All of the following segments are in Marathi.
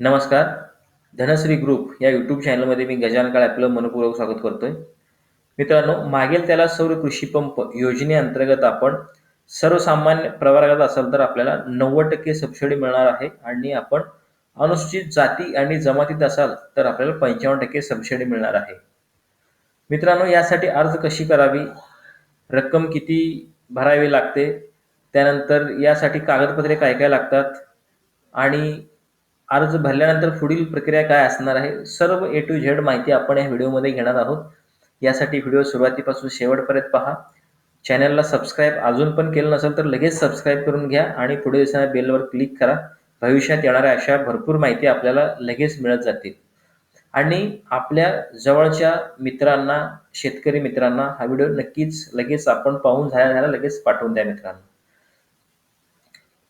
नमस्कार. धनश्री ग्रुप या यूट्यूब चॅनलमध्ये मी गजानन काळ आपलं मनपूर्वक स्वागत करतोय. मित्रांनो मागेल त्याला सौर कृषी पंप योजनेअंतर्गत आपण सर्वसामान्य प्रवर्गात असाल तर आपल्याला नव्वद टक्के सबसिडी मिळणार आहे आणि आपण अनुसूचित जाती आणि जमातीत असाल तर आपल्याला पंचावन्न टक्के सबसिडी मिळणार आहे. मित्रांनो यासाठी अर्ज कशी करावी? रक्कम किती भरावी लागते? त्यानंतर यासाठी कागदपत्रे काय काय लागतात? आणि अर्ज भरल्यानंतर पुढील प्रक्रिया काय असणार आहे? सर्व ए टू झेड माहिती आपण या व्हिडिओमध्ये घेणार आहोत. यासाठी व्हिडिओ सुरुवातीपासून शेवटपर्यंत पहा. चॅनलला सबस्क्राईब अजून पण केलं नसेल तर लगेच सबस्क्राईब करून घ्या आणि पुढे दिसणाऱ्या बेलवर क्लिक करा. भविष्यात येणाऱ्या अशा भरपूर माहिती आपल्याला लगेच मिळत जातील. आणि आपल्या जवळच्या मित्रांना शेतकरी मित्रांना हा व्हिडिओ नक्कीच लगेच आपण पाहून झाल्या झाल्या लगेच पाठवून द्या मित्रांनो.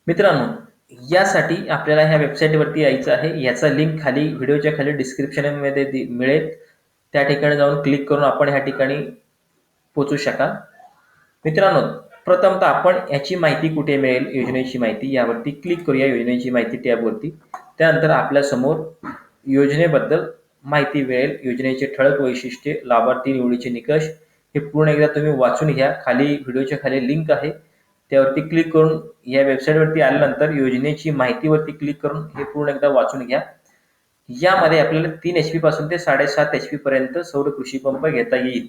मित्रांनो यासाठी आपल्याला ह्या वेबसाईटवरती यायचं आहे. याचा लिंक खाली व्हिडिओच्या खाली डिस्क्रिप्शनमध्ये मिळेल. त्या ठिकाणी जाऊन क्लिक करून आपण ह्या ठिकाणी पोचू शकाल. मित्रांनो प्रथमतः आपण याची माहिती कुठे मिळेल योजनेची माहिती यावरती क्लिक करूया योजनेची माहिती टॅबवरती त्यानंतर आपल्यासमोर योजनेबद्दल माहिती मिळेल. योजनेचे ठळक वैशिष्ट्ये लाभार्थी निवडीचे निकष हे पूर्ण एकदा तुम्ही वाचून घ्या. खाली व्हिडिओच्या खाली लिंक आहे. त्यावरती क्लिक करून या वेबसाईटवरती आल्यानंतर योजनेची माहितीवरती क्लिक करून हे पूर्ण एकदा वाचून घ्या. यामध्ये आपल्याला तीन एच पी पासून ते साडेसात एच पी पर्यंत सौर कृषी पंप घेता येईल.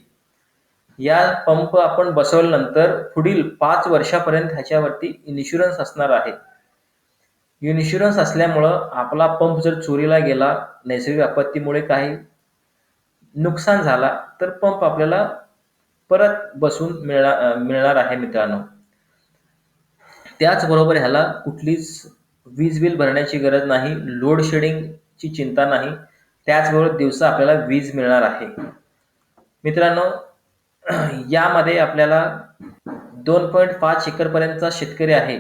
या पंप आपण बसवल्यानंतर पुढील पाच वर्षापर्यंत ह्याच्यावरती इन्शुरन्स असणार आहे. इन्शुरन्स असल्यामुळं आपला पंप जर चोरीला गेला नैसर्गिक आपत्तीमुळे काही नुकसान झाला तर पंप आपल्याला परत बसून मिळणार मिळणार आहे मित्रांनो. त्याचबरोबर ह्याला कुठलीच वीज बिल भरण्याची गरज नाही लोड शेडिंगची चिंता नाही. त्याचबरोबर दिवसा आपल्याला वीज मिळणार आहे. मित्रांनो यामध्ये आपल्याला दोन पॉईंट पाच एकरपर्यंतचा शेतकरी आहे.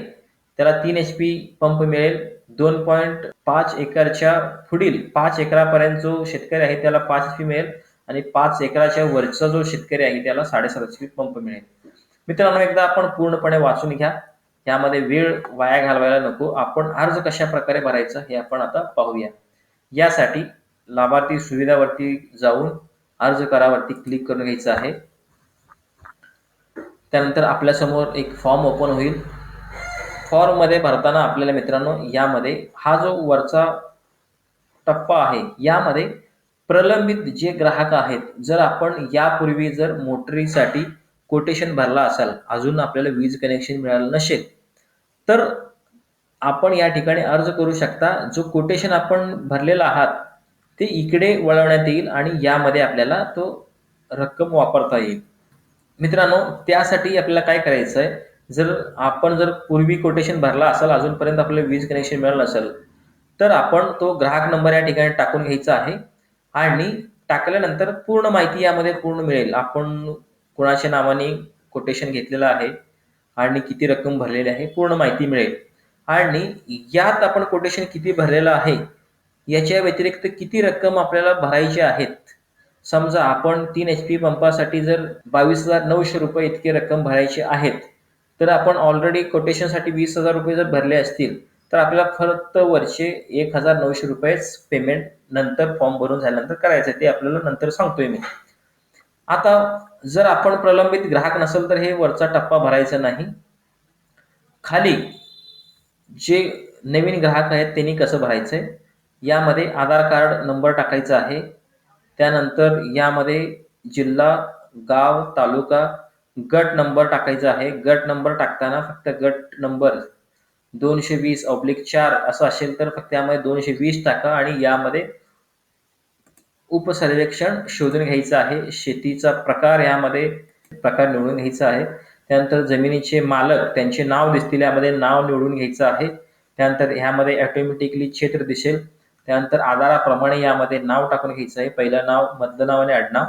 त्याला तीन एच पी पंप मिळेल. दोन पॉईंट पाच एकरच्या पुढील पाच एकरापर्यंत जो शेतकरी आहे त्याला पाच एच पी मिळेल आणि पाच एकराच्या वरचा जो शेतकरी आहे त्याला साडेसात एच पी पंप मिळेल. मित्रांनो एकदा आपण पूर्णपणे वाचून घ्या. यामध्ये वेळ वाया घालवायला नको. आपण अर्ज कशा प्रकारे भरायचा हे आपण आता पाहूया. यासाठी लाभार्थी सुविधावरती जाऊन अर्ज करावरती क्लिक करून घ्यायचं आहे. त्यानंतर आपल्यासमोर एक फॉर्म ओपन होईल. फॉर्ममध्ये भरताना आपल्याला मित्रांनो यामध्ये हा जो वरचा टप्पा आहे यामध्ये प्रलंबित जे ग्राहक आहेत जर आपण यापूर्वी जर मोटरीसाठी कोटेशन भरला असाल अजून आपल्याला वीज कनेक्शन मिळालं नसेल तर आपण या ठिकाणी अर्ज करू शकता जो कोटेशन आपण भरलेला आहात ते इकडे वळवण्यात येईल आणि यामध्ये आपल्याला तो रक्कम वापरता येईल. मित्रांनो त्यासाठी आपल्याला काय करायचं आहे जर आपण जर पूर्वी कोटेशन भरला असेल अजूनपर्यंत आपल्याला वीज कनेक्शन मिळालं नसेल तर आपण तो ग्राहक नंबर या ठिकाणी टाकून घ्यायचा आहे आणि टाकल्यानंतर पूर्ण माहिती यामध्ये पूर्ण मिळेल. आपण कोणाच्या नावाने कोटेशन घेतलेलं आहे? आणि किती रक्कम भरलेली आहे? पूर्ण माहिती मिळेल. आणि यात आपण कोटेशन किती भरलेलं आहे? याच्या व्यतिरिक्त किती रक्कम आपल्याला भरायची आहेत? समजा आपण तीन एच पी पंपासाठी जर बावीस हजार नऊशे रुपये इतकी रक्कम भरायची आहेत तर आपण ऑलरेडी कोटेशनसाठी वीस हजार रुपये जर भरले असतील तर आपल्याला फक्त वर्षे एक हजार नऊशे रुपयेच पेमेंट नंतर फॉर्म भरून झाल्यानंतर करायचं ते आपल्याला नंतर सांगतोय मी. आता जर आपण प्रलंबित ग्राहक नसेल तर हे वरचा टप्पा भरायचा नाही. खाली जे नवीन ग्राहक आहेत त्यांनी कसं भरायचं आहे यामध्ये आधार कार्ड नंबर टाकायचा आहे. त्यानंतर यामध्ये जिल्हा गाव तालुका गट नंबर टाकायचा आहे. गट नंबर टाकताना फक्त गट नंबर दोनशे वीस ऑब्लिक चार असं असेल तर फक्त यामध्ये दोनशे वीस टाका आणि यामध्ये उपसर्वेक्षण शोधून घ्यायचं आहे. शेतीचा प्रकार यामध्ये प्रकार निवडून घ्यायचा आहे. त्यानंतर जमिनीचे मालक त्यांचे नाव दिसतील यामध्ये नाव निवडून घ्यायचं आहे. त्यानंतर ह्यामध्ये ऑटोमॅटिकली क्षेत्र दिसेल. त्यानंतर आधाराप्रमाणे यामध्ये नाव टाकून घ्यायचं आहे. पहिलं नाव मधलं नाव आणि आडनाव.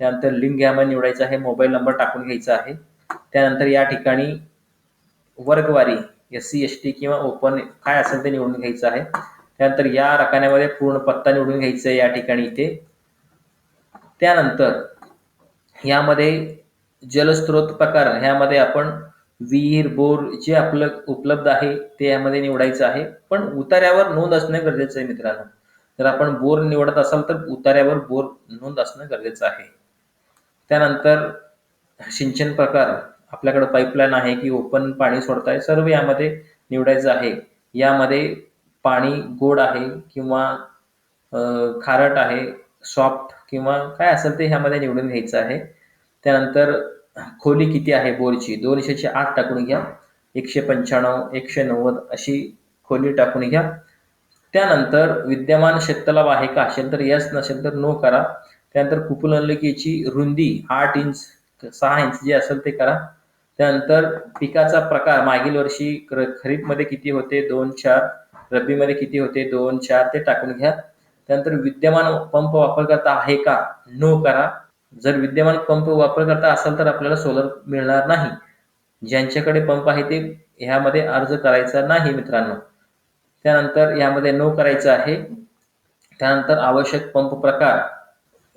त्यानंतर लिंग यामध्ये निवडायचं आहे. मोबाईल नंबर टाकून घ्यायचा आहे. त्यानंतर या ठिकाणी वर्गवारी एस सी एस टी किंवा ओपन काय असेल ते निवडून घ्यायचं आहे. त्यानंतर या रकान्यामध्ये पूर्ण पत्ता निवडून घ्यायचं आहे या ठिकाणी इथे. त्यानंतर यामध्ये जलस्रोत प्रकार ह्यामध्ये आपण विहीर बोर जे आपलं उपलब्ध आहे ते यामध्ये निवडायचं आहे. पण उतार्यावर नोंद असणं गरजेचं आहे मित्रांनो. जर आपण बोर निवडत असाल तर उतार्यावर बोर नोंद असणं गरजेचं आहे. त्यानंतर सिंचन प्रकार आपल्याकडे पाईपलाईन आहे की ओपन पाणी सोडताय सर्व यामध्ये निवडायचं आहे. यामध्ये पाणी गोड आहे किंवा खारट आहे सॉफ्ट किंवा काय असेल ते ह्यामध्ये निवडून घ्यायचं आहे. त्यानंतर खोली किती आहे बोरची? दोनशेची आठ टाकून घ्या. एकशे पंच्याण्णव एकशे नव्वद अशी खोली टाकून घ्या. त्यानंतर विद्यमान शेततलाव आहे का? असेल तर यस नसेल तर नो करा. त्यानंतर कुपनलिकेची रुंदी आठ इंच सहा इंच जे असेल ते करा. त्यानंतर पिकाचा प्रकार मागील वर्षी खरीपमध्ये किती होते? दोन चार रब्बीमध्ये किती होते? दोन चार ते टाकून घ्या. त्यानंतर विद्यमान पंप वापरकर्ता आहे का? नो करा. जर विद्यमान पंप वापरकर्ता असाल तर आपल्याला सोलर मिळणार नाही. ज्यांच्याकडे पंप आहे ते ह्यामध्ये अर्ज करायचा नाही मित्रांनो. त्यानंतर यामध्ये नो करायचं आहे. त्यानंतर आवश्यक पंप प्रकार.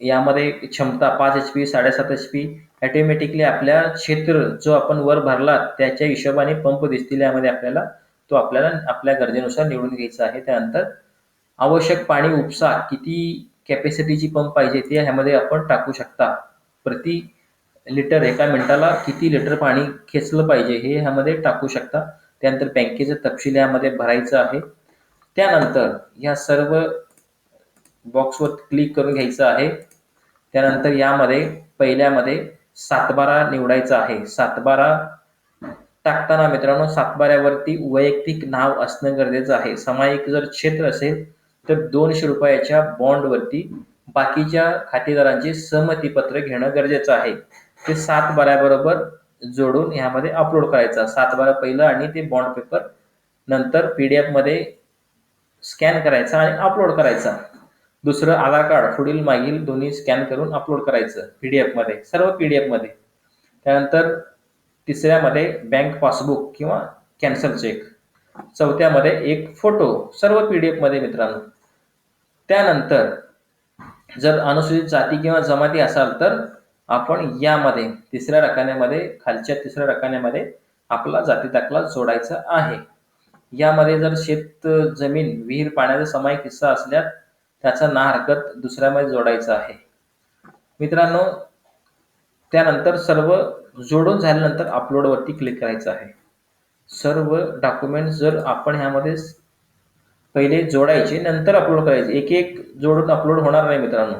यामध्ये क्षमता पाच एच पी साडेसात एच पी ॲटोमॅटिकली आपल्या क्षेत्र जो आपण वर भरला त्याच्या हिशोबाने पंप दिसतील यामध्ये आपल्याला तो आपल्याला आपल्या गरजेनुसार निवडून घ्यायचा आहे. त्यानंतर आवश्यक पाणी उपसा किती कॅपॅसिटीची पंप पाहिजे ते ह्यामध्ये आपण टाकू शकता. प्रति लिटर एका मिनिटाला किती लिटर पाणी खेचलं पाहिजे हे ह्यामध्ये टाकू शकता. त्यानंतर बँकेचं तपशील यामध्ये भरायचं आहे. त्यानंतर या सर्व बॉक्सवर क्लिक करून घ्यायचं आहे. त्यानंतर यामध्ये पहिल्यामध्ये सातबारा निवडायचा आहे. सातबारा टाकताना मित्रांनो सातबाऱ्यावरती वैयक्तिक नाव असणं गरजेचं आहे. सामायिक जर क्षेत्र असेल तर दोनशे रुपयाच्या बॉन्डवरती बाकीच्या खातेदारांचे सहमतीपत्र घेणं गरजेचं आहे. ते सात बाऱ्याबरोबर जोडून ह्यामध्ये अपलोड करायचा. सात बारा पहिलं आणि ते बॉन्ड पेपर नंतर पी डी एफमध्ये स्कॅन करायचा आणि अपलोड करायचा. दुसरं आधार कार्ड पुढील मागील दोन्ही स्कॅन करून अपलोड करायचं पी डी एफमध्ये सर्व पी डी एफमध्ये त्यानंतर तिसऱ्यामध्ये बँक पासबुक किंवा कॅन्सल चेक चौथ्यामध्ये एक फोटो सर्व पी डी एफमध्ये मित्रांनो. त्यानंतर जर अनुसूचित जाती किंवा जमाती असाल तर आपण यामध्ये तिसऱ्या रकान्यामध्ये खालच्या तिसऱ्या रकान्यामध्ये आपला जाती दाखला जोडायचा आहे. यामध्ये जर शेत जमीन विहीर पाण्याचा समायिक हिस्सा असल्यास त्याचा ना हरकत दुसऱ्यामध्ये जोडायचा आहे. मित्रांनो त्यानंतर सर्व जोडून झाल्यानंतर अपलोडवरती क्लिक करायचं आहे. सर्व डॉक्युमेंट जर आपण ह्यामध्ये पहिले जोडायचे नंतर अपलोड करायचे. एक एक जोडून अपलोड होणार नाही मित्रांनो.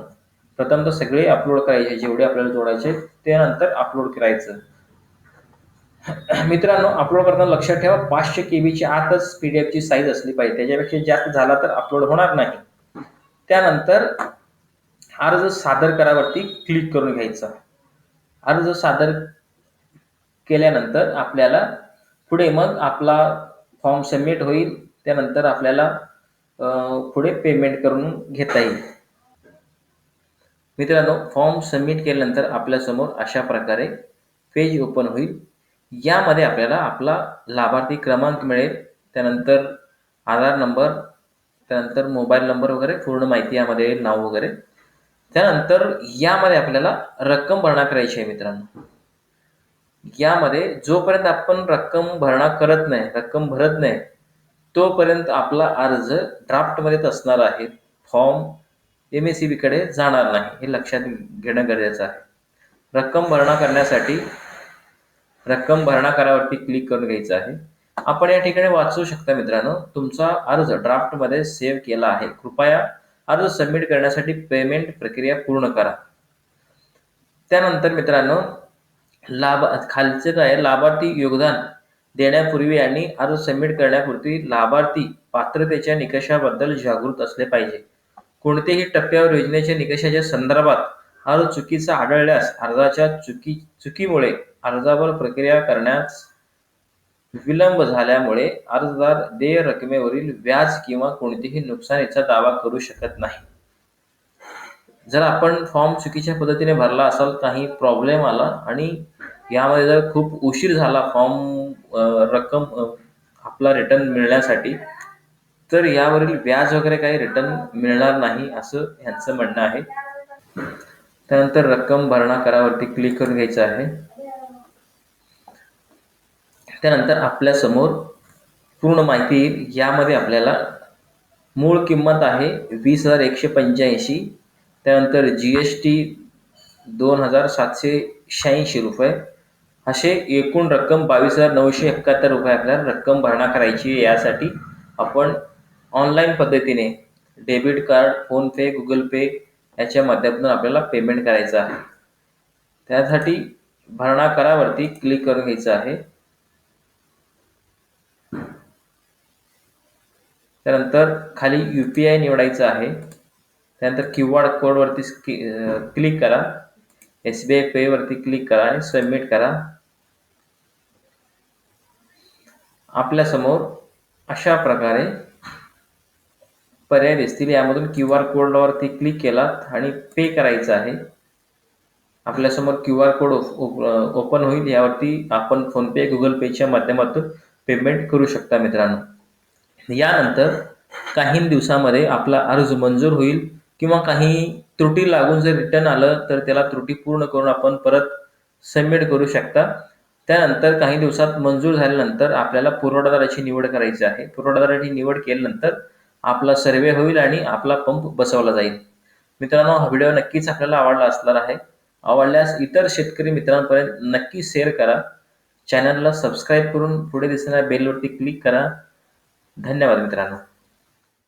प्रथम तर सगळे अपलोड करायचे जेवढे आपल्याला जोडायचे त्यानंतर अपलोड करायचं. मित्रांनो अपलोड करताना लक्षात ठेवा पाचशे के बीची आतच पीडीएफची साईज असली पाहिजे. त्याच्यापेक्षा जास्त झाला तर अपलोड होणार नाही. त्यानंतर अर्ज सादर करावरती क्लिक करून घ्यायचा. अर्ज सादर केल्यानंतर आपल्याला पुढे मग आपला फॉर्म सबमिट होईल. त्यानंतर आपल्याला पुढे पेमेंट करून घेता येईल. मित्रांनो फॉर्म सबमिट केल्यानंतर आपल्यासमोर अशा प्रकारे पेज ओपन होईल. यामध्ये आपल्याला आपला लाभार्थी क्रमांक मिळेल. त्यानंतर आधार नंबर त्यानंतर मोबाईल नंबर वगैरे पूर्ण माहिती यामध्ये येईल नाव वगैरे. त्यानंतर यामध्ये आपल्याला रक्कम भरणा करायची आहे मित्रांनो. यामध्ये जोपर्यंत आपण रक्कम भरणा करत नाही रक्कम भरत नाही तोपर्यंत आपला अर्ज ड्राफ्टमध्येच असणार आहे. फॉर्म एम एस सी बीकडे जाणार नाही हे लक्षात घेणं गरजेचं आहे. रक्कम भरणा करण्यासाठी रक्कम भरणा करावरती क्लिक करून घ्यायचं आहे. आपण या ठिकाणी वाचू शकता मित्रांनो तुमचा अर्ज ड्राफ्टमध्ये सेव्ह केला आहे. कृपया अर्ज सबमिट करण्यासाठी पेमेंट प्रक्रिया पूर्ण करा. त्यानंतर मित्रांनो लाभ खालचे काय? लाभार्थी योगदान देण्यापूर्वी आणि अर्ज सबमिट करण्यापूर्वी लाभार्थी पात्रतेच्या निकषाबद्दल जागृत असले पाहिजे. कोणत्याही टप्प्यावर योजनेच्या निकषाच्या संदर्भात अर्ज चुकीचा आढळल्यास अर्जाच्या चुकी चुकीमुळे अर्जावर प्रक्रिया करण्यास विलंब झाल्यामुळे अर्जदार देय रकमेवरील व्याज किंवा कोणतेही नुकसानीचा दावा करू शकत नाही. जर आपण फॉर्म चुकीच्या पद्धतीने भरला असाल काही प्रॉब्लेम आला आणि यामध्ये जर खूप उशीर झाला फॉर्म रक्कम आपला रिटर्न मिळण्यासाठी तर यावरील व्याज वगैरे काही रिटर्न मिळणार नाही असं ह्यांचं म्हणणं आहे. त्यानंतर रक्कम भरणा करावरती क्लिक करून घ्यायचं आहे. त्यानंतर आपल्यासमोर पूर्ण माहिती येईल यामध्ये आपल्याला मूळ किंमत आहे वीस हजार एकशे पंच्याऐंशी. त्यानंतर जी एस टी दोन हजार सातशे शहाऐंशी रुपये. असे एकूण रक्कम बावीस हजार नऊशे एकाहत्तर रुपये आपल्याला रक्कम भरणा करायची आहे यासाठी आपण ऑनलाईन पद्धतीने debit card PhonePe Google Pay याच्या माध्यमातून आपल्याला पेमेंट करायचं आहे. त्यासाठी भरणा करावरती क्लिक करून घ्यायचं आहे. त्यानंतर खाली यू पी आय निवडायचं आहे. त्यानंतर क्यू आर कोडवरती क्लिक करा. एस बी आय पेवरती क्लिक करा आणि सबमिट करा. आपल्यासमोर अशा प्रकारे पर्याय दिसतील. यामधून क्यू आर कोडवरती क्लिक केलात आणि पे करायचं आहे. आपल्यासमोर क्यू आर कोड ओपन होईल. यावरती आपण फोनपे गुगल पेच्या माध्यमातून पेमेंट करू शकता मित्रांनो. यानंतर काही दिवसामध्ये आपला अर्ज मंजूर होईल. किंवा काही त्रुटी लागून जर रिटर्न आलं तर त्याला त्रुटी पूर्ण करून आपण परत सबमिट करू शकता. त्यानंतर काही दिवसात मंजूर झाल्यानंतर आपल्याला पुरवठादाराची निवड करायची आहे. पुरवठादाराची निवड केल्यानंतर आपला सर्वे होईल आणि आपला पंप बसवला जाईल. मित्रांनो हा व्हिडिओ नक्कीच आपल्याला आवडला असणार आहे. आवडल्यास इतर शेतकरी मित्रांपर्यंत नक्की शेअर करा. चॅनलला सबस्क्राईब करून पुढे दिसणाऱ्या बेलवरती क्लिक करा. धन्यवाद मित्रांनो.